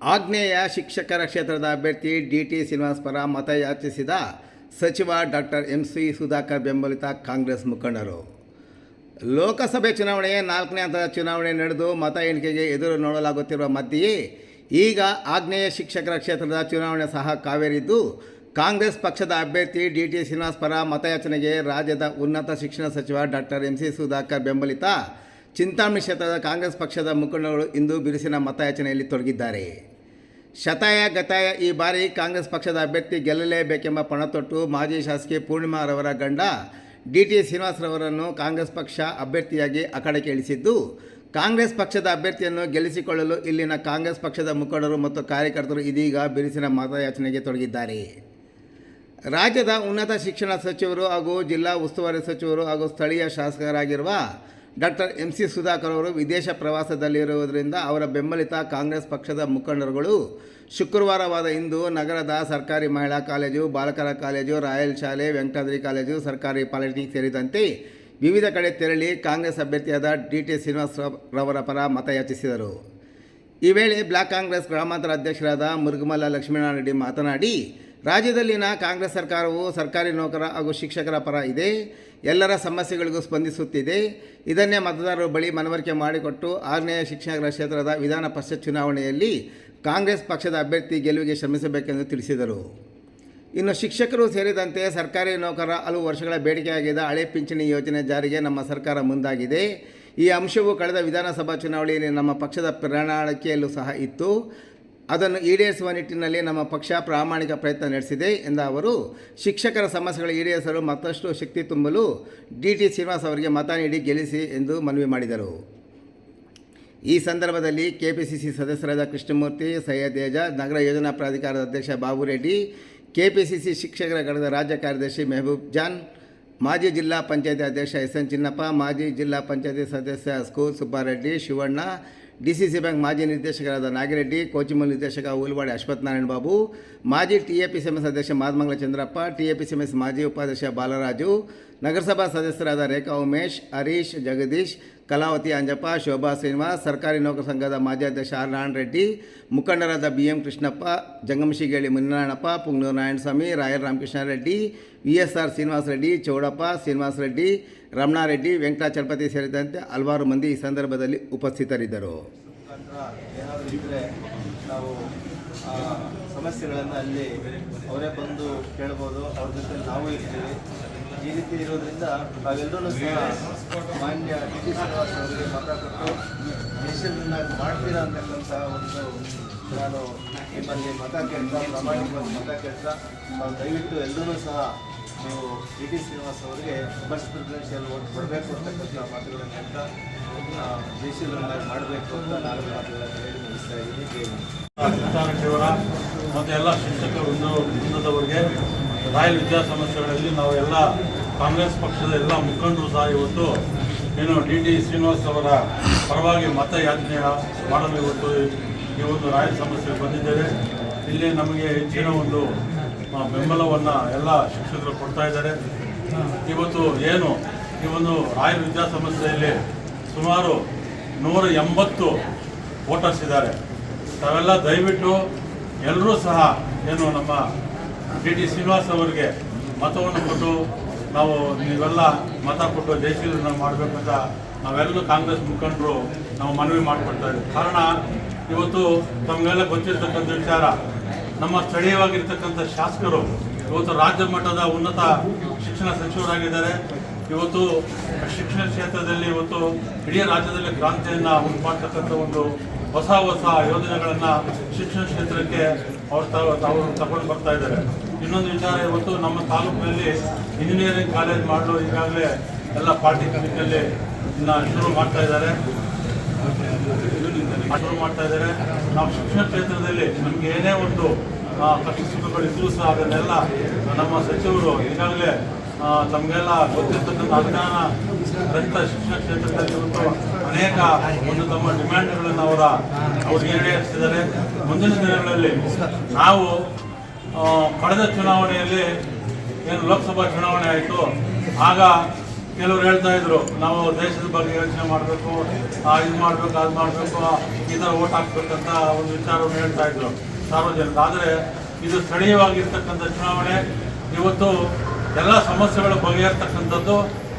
ಆಗ್ನೇಯ ಶಿಕ್ಷಕರ ಕ್ಷೇತ್ರದ ಅಭ್ಯರ್ಥಿ ಡಿ ಟಿ ಶ್ರೀನಿವಾಸ್ ಪರ ಮತಯಾಚಿಸಿದ ಸಚಿವ ಡಾಕ್ಟರ್ ಎಂ ಸಿ ಸುಧಾಕರ್ ಬೆಂಬಲಿತ ಕಾಂಗ್ರೆಸ್ ಮುಖಂಡರು. ಲೋಕಸಭೆ ಚುನಾವಣೆ, ನಾಲ್ಕನೇ ಹಂತದ ಚುನಾವಣೆ ನಡೆದು ಮತ ಎಣಿಕೆಗೆ ಎದುರು ನೋಡಲಾಗುತ್ತಿರುವ ಮಧ್ಯೆಯೇ ಈಗ ಆಗ್ನೇಯ ಶಿಕ್ಷಕರ ಕ್ಷೇತ್ರದ ಚುನಾವಣೆ ಸಹ ಕಾವೇರಿದ್ದು, ಕಾಂಗ್ರೆಸ್ ಪಕ್ಷದ ಅಭ್ಯರ್ಥಿ ಡಿ ಟಿ ಶ್ರೀನಿವಾಸ್ ಪರ ಮತಯಾಚನೆಗೆ ರಾಜ್ಯದ ಉನ್ನತ ಶಿಕ್ಷಣ ಸಚಿವ ಡಾಕ್ಟರ್ ಎಂ ಸಿ ಸುಧಾಕರ್ ಬೆಂಬಲಿತ ಚಿಂತಾಮಣಿ ಕ್ಷೇತ್ರದ ಕಾಂಗ್ರೆಸ್ ಪಕ್ಷದ ಮುಖಂಡಗಳು ಇಂದು ಬಿರುಸಿನ ಮತಯಾಚನೆಯಲ್ಲಿ ತೊಡಗಿದ್ದಾರೆ. ಶತಾಯ, ಗತಾಯ ಈ ಬಾರಿ ಕಾಂಗ್ರೆಸ್ ಪಕ್ಷದ ಅಭ್ಯರ್ಥಿ ಗೆಲ್ಲಲೇಬೇಕೆಂಬ ಪಣತೊಟ್ಟು ಮಾಜಿ ಶಾಸಕಿ ಪೂರ್ಣಿಮಾರವರ ಗಂಡ ಡಿ ಟಿ ಶ್ರೀನಿವಾಸರವರನ್ನು ಕಾಂಗ್ರೆಸ್ ಪಕ್ಷ ಅಭ್ಯರ್ಥಿಯಾಗಿ ಅಖಾಡಕ್ಕೆ ಇಳಿಸಿದ್ದು, ಕಾಂಗ್ರೆಸ್ ಪಕ್ಷದ ಅಭ್ಯರ್ಥಿಯನ್ನು ಗೆಲ್ಲಿಸಿಕೊಳ್ಳಲು ಇಲ್ಲಿನ ಕಾಂಗ್ರೆಸ್ ಪಕ್ಷದ ಮುಖಂಡರು ಮತ್ತು ಕಾರ್ಯಕರ್ತರು ಇದೀಗ ಬಿರುಸಿನ ಮತಯಾಚನೆಗೆ ತೊಡಗಿದ್ದಾರೆ. ರಾಜ್ಯದ ಉನ್ನತ ಶಿಕ್ಷಣ ಸಚಿವರು ಹಾಗೂ ಜಿಲ್ಲಾ ಉಸ್ತುವಾರಿ ಸಚಿವರು ಹಾಗೂ ಸ್ಥಳೀಯ ಶಾಸಕರಾಗಿರುವ ಡಾಕ್ಟರ್ ಎಂ ಸಿ ಸುಧಾಕರ್ ಅವರು ವಿದೇಶ ಪ್ರವಾಸದಲ್ಲಿರುವುದರಿಂದ ಅವರ ಬೆಂಬಲಿತ ಕಾಂಗ್ರೆಸ್ ಪಕ್ಷದ ಮುಖಂಡರುಗಳು ಶುಕ್ರವಾರವಾದ ಇಂದು ನಗರದ ಸರ್ಕಾರಿ ಮಹಿಳಾ ಕಾಲೇಜು, ಬಾಲಕರ ಕಾಲೇಜು, ರಾಯಲ್ ಶಾಲೆ, ವೆಂಕಟಾದ್ರಿ ಕಾಲೇಜು, ಸರ್ಕಾರಿ ಪಾಲಿಟೆಕ್ನಿಕ್ ಸೇರಿದಂತೆ ವಿವಿಧ ಕಡೆ ತೆರಳಿ ಕಾಂಗ್ರೆಸ್ ಅಭ್ಯರ್ಥಿಯಾದ ಡಿ ಟಿ ಶ್ರೀನಿವಾಸರವರ ಪರ ಮತಯಾಚಿಸಿದರು ಈ ವೇಳೆ ಬ್ಲಾಕ್ ಕಾಂಗ್ರೆಸ್ ಗ್ರಾಮಾಂತರ ಅಧ್ಯಕ್ಷರಾದ ಮುರುಗಮಲ್ಲ ಲಕ್ಷ್ಮೀನಾರಾಯಣ ರೆಡ್ಡಿ ಮಾತನಾಡಿ ರಾಜ್ಯದಲ್ಲಿನ ಕಾಂಗ್ರೆಸ್ ಸರ್ಕಾರವು ಸರ್ಕಾರಿ ನೌಕರ ಹಾಗೂ ಶಿಕ್ಷಕರ ಪರ ಇದೆ. ಎಲ್ಲರ ಸಮಸ್ಯೆಗಳಿಗೂ ಸ್ಪಂದಿಸುತ್ತಿದೆ. ಇದನ್ನೇ ಮತದಾರರು ಬಳಿ ಮನವರಿಕೆ ಮಾಡಿಕೊಟ್ಟು ಆಗ್ನೇಯ ಶಿಕ್ಷಕರ ಕ್ಷೇತ್ರದ ವಿಧಾನ ಪರಿಷತ್ ಚುನಾವಣೆಯಲ್ಲಿ ಕಾಂಗ್ರೆಸ್ ಪಕ್ಷದ ಅಭ್ಯರ್ಥಿ ಗೆಲುವಿಗೆ ಶ್ರಮಿಸಬೇಕೆಂದು ತಿಳಿಸಿದರು. ಇನ್ನು ಶಿಕ್ಷಕರು ಸೇರಿದಂತೆ ಸರ್ಕಾರಿ ನೌಕರ ಹಲವು ವರ್ಷಗಳ ಬೇಡಿಕೆಯಾಗಿದ್ದ ಹಳೆ ಪಿಂಚಣಿ ಯೋಜನೆ ಜಾರಿಗೆ ನಮ್ಮ ಸರ್ಕಾರ ಮುಂದಾಗಿದೆ. ಈ ಅಂಶವು ಕಳೆದ ವಿಧಾನಸಭಾ ಚುನಾವಣೆಯಲ್ಲಿ ನಮ್ಮ ಪಕ್ಷದ ಪ್ರಣಾಳಿಕೆಯಲ್ಲೂ ಸಹ ಇತ್ತು. ಅದನ್ನು ಈಡೇರಿಸುವ ನಿಟ್ಟಿನಲ್ಲಿ ನಮ್ಮ ಪಕ್ಷ ಪ್ರಾಮಾಣಿಕ ಪ್ರಯತ್ನ ನಡೆಸಿದೆ ಎಂದ ಅವರು, ಶಿಕ್ಷಕರ ಸಮಸ್ಯೆಗಳು ಈಡೇರಿಸಲು ಮತ್ತಷ್ಟು ಶಕ್ತಿ ತುಂಬಲು ಡಿ ಟಿ ಶ್ರೀನಿವಾಸ್ ಅವರಿಗೆ ಮತ ನೀಡಿ ಗೆಲ್ಲಿಸಿ ಎಂದು ಮನವಿ ಮಾಡಿದರು. ಈ ಸಂದರ್ಭದಲ್ಲಿ ಕೆಪಿಸಿಸಿ ಸದಸ್ಯರಾದ ಕೃಷ್ಣಮೂರ್ತಿ, ಸೈಯದ್ ಏಜಾಜ್ ನಗರ ಯೋಜನಾ ಪ್ರಾಧಿಕಾರದ ಅಧ್ಯಕ್ಷ ಬಾಬು ರೆಡ್ಡಿ ಕೆಪಿಸಿಸಿ ಶಿಕ್ಷಕರ ಘಟಕದ ರಾಜ್ಯ ಕಾರ್ಯದರ್ಶಿ ಮೆಹಬೂಬ್ ಜಾನ್, ಮಾಜಿ ಜಿಲ್ಲಾ ಪಂಚಾಯತಿ ಅಧ್ಯಕ್ಷ ಎಸ್ ಎನ್ ಚಿನ್ನಪ್ಪ, ಮಾಜಿ ಜಿಲ್ಲಾ ಪಂಚಾಯತಿ ಸದಸ್ಯ school Subbareddy, Shivanna D C C bank ಮಾಜಿ ನಿರ್ದೇಶಕರಾದ ನಾಗಿರೆಡ್ಡಿ ಕೋಚಿಮಲ್ ನಿರ್ದೇಶಕ ಉಲ್ವಾಡಿ ಅಶ್ವಥ್ ನಾರಾಯಣ ಬಾಬು ಮಾಜಿ T A P C M S ನಗರಸಭಾ ಸದಸ್ಯರಾದ ರೇಖಾ ಉಮೇಶ್, ಹರೀಶ್, ಜಗದೀಶ್, ಕಲಾವತಿ ಅಂಜಪ್ಪ, ಶೋಭಾ ಶ್ರೀನಿವಾಸ್, ಸರ್ಕಾರಿ ನೌಕರ ಸಂಘದ ಮಾಜಿ ಅಧ್ಯಕ್ಷ ಆರ್ ನಾರಾಯಣ ರೆಡ್ಡಿ, ಮುಖಂಡರಾದ B M Krishnappa Jangamashigeli Muninarayanappa Punganur Narayanaswamy, royal Ramakrishna Reddy V S R Srinivasa Reddy, Chowdappa Srinivasa Reddy Ramanareddy Venkatachalapathi ಸೇರಿದಂತೆ ಹಲವಾರು ಮಂದಿ ಈ ಸಂದರ್ಭದಲ್ಲಿ ಉಪಸ್ಥಿತರಿದ್ದರು. ನಾವು ಸಮಸ್ಯೆಗಳನ್ನು ಅಲ್ಲಿ ಅವರೇ ಬಂದು ಕೇಳ್ಬೋದು. ಅವ್ರ ಜೊತೆ ನಾವು ಇರ್ತೀವಿ. ಈ ರೀತಿ ಇರೋದ್ರಿಂದ ನಾವೆಲ್ಲರೂ ಸಹ ಮಾನ್ಯ ಡಿ ಟಿ ಶ್ರೀನಿವಾಸ್ ಅವರಿಗೆ ಮತ ಕೊಟ್ಟು ದೇಶದನ್ನಾಗಿ ಮಾಡ್ತೀರಾ ಅಂತಕ್ಕಂಥ ಒಂದು ನಾನು ನಿಮ್ಮಲ್ಲಿ ಮತ ಕೆಲಸ ಪ್ರಾಮಾಣಿಕವಾಗಿ ಮತ ಕೆಲಸ ನಾವು ದಯವಿಟ್ಟು ಎಲ್ಲರೂ ಸಹ ನೀವು ಡಿ ಟಿ ಶ್ರೀನಿವಾಸ್ ಅವರಿಗೆ ಫಸ್ಟ್ ಪ್ರಿಫರೆನ್ಷಿಯಲ್ ಓಟ್ ಕೊಡಬೇಕು ಅಂತಕ್ಕಂಥ ಮಾತುಗಳನ್ನು ಹೇಳ್ತಾ ದೇಶದನ್ನಾಗಿ ಮಾಡಬೇಕು ಅಂತ ನಾನು ಮಾತುಗಳನ್ನು ಹೇಳಿ ಮುಗಿಸ್ತಾ ಇದ್ದೀನಿ. ಮತ್ತೆ ಎಲ್ಲ ಶಿಕ್ಷಕರು ವೃಂದದವರಿಗೆ ರಾಯಲ್ ವಿದ್ಯಾಸಂಸ್ಥೆಗಳಲ್ಲಿ ನಾವು ಎಲ್ಲ ಕಾಂಗ್ರೆಸ್ ಪಕ್ಷದ ಎಲ್ಲ ಮುಖಂಡರು ಸಹ ಇವತ್ತು ಏನು ಡಿ ಟಿ ಶ್ರೀನಿವಾಸ್ ಅವರ ಪರವಾಗಿ ಮತಯಾಚನೆ ಮಾಡಲು ಇವತ್ತು ಈ ಒಂದು ರಾಯಲ್ ಸಮಸ್ಯೆ ಬಂದಿದ್ದೇವೆ. ಇಲ್ಲಿ ನಮಗೆ ಹೆಚ್ಚಿನ ಒಂದು ಬೆಂಬಲವನ್ನು ಎಲ್ಲ ಶಿಕ್ಷಕರು ಕೊಡ್ತಾ ಇದ್ದಾರೆ. ಇವತ್ತು ಏನು ಈ ಒಂದು ರಾಯಲ್ ವಿದ್ಯಾ ಸಮಸ್ಯೆಯಲ್ಲಿ ಸುಮಾರು ನೂರ ಎಂಬತ್ತು ವೋಟರ್ಸ್ ಇದ್ದಾರೆ. ತಾವೆಲ್ಲ ದಯವಿಟ್ಟು ಎಲ್ಲರೂ ಸಹ ಏನು ನಮ್ಮ ಡಿ ಟಿ ಶ್ರೀನಿವಾಸ್ ಅವರಿಗೆ ಮತವನ್ನು ಕೊಟ್ಟು ನಾವು ನೀವೆಲ್ಲ ಮತ ಕೊಟ್ಟು ಜಯಶೀಲನ ಮಾಡಬೇಕಂತ ನಾವೆಲ್ಲರೂ ಕಾಂಗ್ರೆಸ್ ಮುಖಂಡರು ನಾವು ಮನವಿ ಮಾಡಿಕೊಡ್ತಾ ಇದ್ದೀವಿ. ಕಾರಣ, ಇವತ್ತು ತಮಗೆಲ್ಲ ಗೊತ್ತಿರ್ತಕ್ಕಂಥ ವಿಚಾರ, ನಮ್ಮ ಸ್ಥಳೀಯವಾಗಿರ್ತಕ್ಕಂಥ ಶಾಸಕರು ಇವತ್ತು ರಾಜ್ಯ ಮಟ್ಟದ ಉನ್ನತ ಶಿಕ್ಷಣ ಸಚಿವರಾಗಿದ್ದಾರೆ. ಇವತ್ತು ಶಿಕ್ಷಣ ಕ್ಷೇತ್ರದಲ್ಲಿ ಇವತ್ತು ಇಡೀ ರಾಜ್ಯದಲ್ಲಿ ಕ್ರಾಂತಿಯನ್ನು ಉಂಟು ಮಾಡ್ತಕ್ಕಂಥ ಒಂದು ಹೊಸ ಹೊಸ ಯೋಜನೆಗಳನ್ನು ಶಿಕ್ಷಣ ಕ್ಷೇತ್ರಕ್ಕೆ ಅವ್ರು ತಾವು ತಾವು ತಗೊಂಡು ಬರ್ತಾ ಇದ್ದಾರೆ. ಇನ್ನೊಂದು ವಿಚಾರ ಇವತ್ತು ನಮ್ಮ ತಾಲೂಕಿನಲ್ಲಿ ಇಂಜಿನಿಯರಿಂಗ್ ಕಾಲೇಜ್ ಮಾಡಲು ಈಗಾಗಲೇ ಎಲ್ಲ ಪಾಲಿಟೆಕ್ನಿಕಲ್ಲಿ ಇನ್ನು ಶುರು ಮಾಡ್ತಾ ಇದ್ದಾರೆ. ಶುರು ಮಾಡ್ತಾ ಇದ್ದಾರೆ. ನಾವು ಶಿಕ್ಷಣ ಕ್ಷೇತ್ರದಲ್ಲಿ ನಮಗೆ ಏನೇ ಒಂದು ಆ, ಕಷ್ಟ ಸುಖಗಳು ಇದ್ರೂ ಸಹ ಅದನ್ನೆಲ್ಲ ನಮ್ಮ ಸಚಿವರು ಈಗಾಗಲೇ ತಮಗೆಲ್ಲ ಗೊತ್ತಿರ್ತಕ್ಕಂಥ ಅಜ್ಞಾನ ರಹಿತ ಶಿಕ್ಷಣ ಕ್ಷೇತ್ರದಲ್ಲಿ ಇವತ್ತು ಅನೇಕ ಒಂದು ತಮ್ಮ ಡಿಮ್ಯಾಂಡ್ಗಳನ್ನು ಅವರ ಅವರು ಈಡೇರಿಸಿದ್ದಾರೆ. ಮುಂದಿನ ದಿನಗಳಲ್ಲಿ ನಾವು ಕಳೆದ ಚುನಾವಣೆಯಲ್ಲಿ ಏನು ಲೋಕಸಭಾ ಚುನಾವಣೆ ಆಯಿತು, ಆಗ ಕೆಲವರು ಹೇಳ್ತಾ ಇದ್ರು, ನಾವು ದೇಶದ ಬಗ್ಗೆ ಯೋಚನೆ ಮಾಡಬೇಕು ಇದು ಮಾಡಬೇಕು, ಅದು ಮಾಡಬೇಕು ಈ ಥರ ಓಟ್ ಹಾಕ್ಬೇಕಂತ ಒಂದು ವಿಚಾರವನ್ನು ಹೇಳ್ತಾ ಇದ್ರು ಸಾರ್ವಜನಿಕ ಆದರೆ ಇದು ಸ್ಥಳೀಯವಾಗಿರ್ತಕ್ಕಂಥ ಚುನಾವಣೆ. ಇವತ್ತು ಎಲ್ಲ ಸಮಸ್ಯೆಗಳು ಬಗೆಹರ್ತಕ್ಕಂಥದ್ದು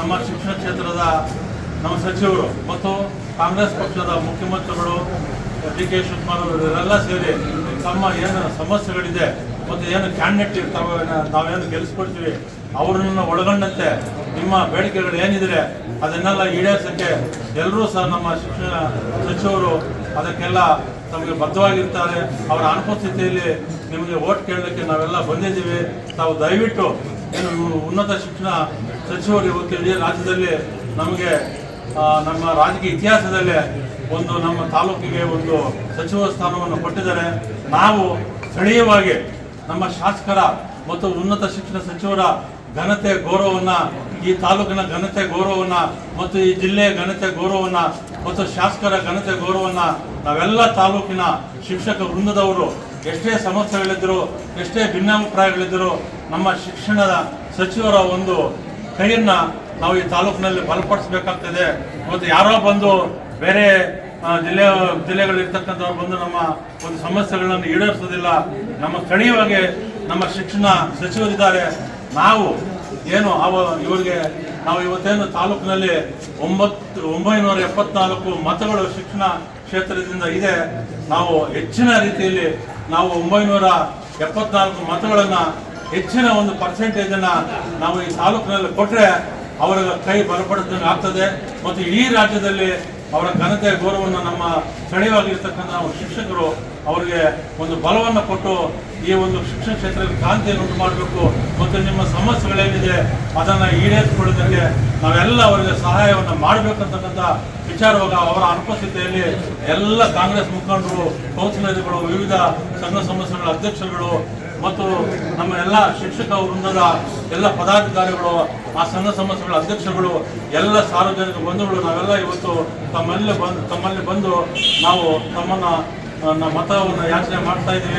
ನಮ್ಮ ಶಿಕ್ಷಣ ಕ್ಷೇತ್ರದ ನಮ್ಮ ಸಚಿವರು ಮತ್ತು ಕಾಂಗ್ರೆಸ್ ಪಕ್ಷದ ಮುಖ್ಯಮಂತ್ರಿಗಳು, ಡಿ ಕೆ ಶಿವಕುಮಾರ್ ಅವರು, ಇವರೆಲ್ಲ ಸೇರಿ ತಮ್ಮ ಏನು ಸಮಸ್ಯೆಗಳಿದೆ ಮತ್ತು ಏನು ಕ್ಯಾಂಡಿಡೇಟ್ ಇರ್ತಾವೆ ನಾವೇನು ಗೆಲ್ಲಿಸ್ಕೊಡ್ತೀವಿ ಅವ್ರನ್ನ ಒಳಗೊಂಡಂತೆ ನಿಮ್ಮ ಬೇಡಿಕೆಗಳು ಏನಿದ್ರೆ ಅದನ್ನೆಲ್ಲ ಈಡೇರಿಸೋಕ್ಕೆ ಎಲ್ಲರೂ ಸಹ ನಮ್ಮ ಶಿಕ್ಷಣ ಸಚಿವರು ಅದಕ್ಕೆಲ್ಲ ತಮಗೆ ಬದ್ಧವಾಗಿರ್ತಾರೆ. ಅವರ ಅನುಪಸ್ಥಿತಿಯಲ್ಲಿ ನಿಮಗೆ ಓಟ್ ಕೇಳಲಿಕ್ಕೆ ನಾವೆಲ್ಲ ಬಂದಿದ್ದೀವಿ. ತಾವು ದಯವಿಟ್ಟು ಏನು ಉನ್ನತ ಶಿಕ್ಷಣ ಸಚಿವರು ಇವತ್ತು ಇಡೀ ರಾಜ್ಯದಲ್ಲಿ ನಮಗೆ ನಮ್ಮ ರಾಜಕೀಯ ಇತಿಹಾಸದಲ್ಲೇ ಒಂದು ನಮ್ಮ ತಾಲೂಕಿಗೆ ಒಂದು ಸಚಿವ ಸ್ಥಾನವನ್ನು ಕೊಟ್ಟಿದ್ದಾರೆ. ನಾವು ಸ್ಥಳೀಯವಾಗಿ ನಮ್ಮ ಶಾಸಕರ ಮತ್ತು ಉನ್ನತ ಶಿಕ್ಷಣ ಸಚಿವರ ಘನತೆ ಗೌರವವನ್ನು, ಈ ತಾಲೂಕಿನ ಘನತೆ ಗೌರವವನ್ನು ಮತ್ತು ಈ ಜಿಲ್ಲೆಯ ಘನತೆ ಗೌರವವನ್ನು ಮತ್ತು ಶಾಸಕರ ಘನತೆ ಗೌರವವನ್ನು ನಾವೆಲ್ಲ ತಾಲೂಕಿನ ಶಿಕ್ಷಕ ವೃಂದದವರು. ಎಷ್ಟೇ ಸಮಸ್ಯೆಗಳಿದ್ದರು ಎಷ್ಟೇ ಭಿನ್ನಾಭಿಪ್ರಾಯಗಳಿದ್ದರು ನಮ್ಮ ಶಿಕ್ಷಣದ ಸಚಿವರ ಒಂದು ಕೈಯನ್ನ ನಾವು ಈ ತಾಲೂಕಿನಲ್ಲಿ ಬಲಪಡಿಸಬೇಕಾಗ್ತದೆ. ಮತ್ತು ಯಾರೋ ಬಂದು ಬೇರೆ ಜಿಲ್ಲೆ ಜಿಲ್ಲೆ ಜಿಲ್ಲೆಗಳಿರ್ತಕ್ಕಂಥವ್ರು ಬಂದು ನಮ್ಮ ಒಂದು ಸಮಸ್ಯೆಗಳನ್ನು ಈಡೇರಿಸೋದಿಲ್ಲ. ನಮ್ಮ ಸ್ಥಳೀಯವಾಗಿ ನಮ್ಮ ಶಿಕ್ಷಣ ಸಚಿವರಿದ್ದಾರೆ. ನಾವು ಏನು ಅವ, ಇವರಿಗೆ, ನಾವು ಇವತ್ತೇನು ತಾಲೂಕಿನಲ್ಲಿ ಒಂಬತ್ತು, ಒಂಬೈನೂರ ಎಪ್ಪತ್ನಾಲ್ಕು ಮತಗಳು ಶಿಕ್ಷಣ ಕ್ಷೇತ್ರದಿಂದ ಇದೆ. ನಾವು ಹೆಚ್ಚಿನ ರೀತಿಯಲ್ಲಿ ನಾವು ಒಂಬೈನೂರ ಎಪ್ಪತ್ನಾಲ್ಕು ಮತಗಳನ್ನು ಹೆಚ್ಚಿನ ಒಂದು ಪರ್ಸೆಂಟೇಜನ್ನು ನಾವು ಈ ತಾಲೂಕಿನಲ್ಲಿ ಕೊಟ್ಟರೆ ಅವರ ಕೈ ಬಲಪಡಿಸಿದಂಗೆ ಆಗ್ತದೆ ಮತ್ತು ಇಡೀ ರಾಜ್ಯದಲ್ಲಿ ಅವರ ಘನತೆ ಗೌರವವನ್ನು ನಮ್ಮ ಸ್ಥಳೀಯವಾಗಿರ್ತಕ್ಕಂಥ ನಾವು ಶಿಕ್ಷಕರು ಅವರಿಗೆ ಒಂದು ಬಲವನ್ನು ಕೊಟ್ಟು ಈ ಒಂದು ಶಿಕ್ಷಣ ಕ್ಷೇತ್ರದಲ್ಲಿ ಕ್ರಾಂತಿಯನ್ನು ಉಂಟು ಮಾಡಬೇಕು ಮತ್ತು ನಿಮ್ಮ ಸಮಸ್ಯೆಗಳೇನಿದೆ ಅದನ್ನು ಈಡೇರಿಸಿಕೊಳ್ಳೋದಕ್ಕೆ ನಾವೆಲ್ಲ ಅವರಿಗೆ ಸಹಾಯವನ್ನು ಮಾಡಬೇಕಂತಕ್ಕಂಥ ವಿಚಾರವಾಗ ಅವರ ಅನುಪಸ್ಥಿತಿಯಲ್ಲಿ ಎಲ್ಲ ಕಾಂಗ್ರೆಸ್ ಮುಖಂಡರು, ಕೌನ್ಸಿಲರ್ಗಳು, ವಿವಿಧ ಸಂಘ ಸಂಸ್ಥೆಗಳ ಅಧ್ಯಕ್ಷರುಗಳು ಮತ್ತು ನಮ್ಮ ಎಲ್ಲ ಶಿಕ್ಷಕ ವೃಂದದ ಎಲ್ಲ ಪದಾಧಿಕಾರಿಗಳು, ಆ ಸಂಘ ಸಂಸ್ಥೆಗಳ ಅಧ್ಯಕ್ಷಗಳು ಎಲ್ಲ ಸಾರ್ವಜನಿಕ ಬಂಧುಗಳು, ನಾವೆಲ್ಲ ಇವತ್ತು ತಮ್ಮಲ್ಲಿ ಬಂದು ತಮ್ಮಲ್ಲಿ ಬಂದು ನಾವು ತಮ್ಮನ್ನ ಮತವನ್ನು ಯಾಚನೆ ಮಾಡ್ತಾ ಇದ್ದೀವಿ.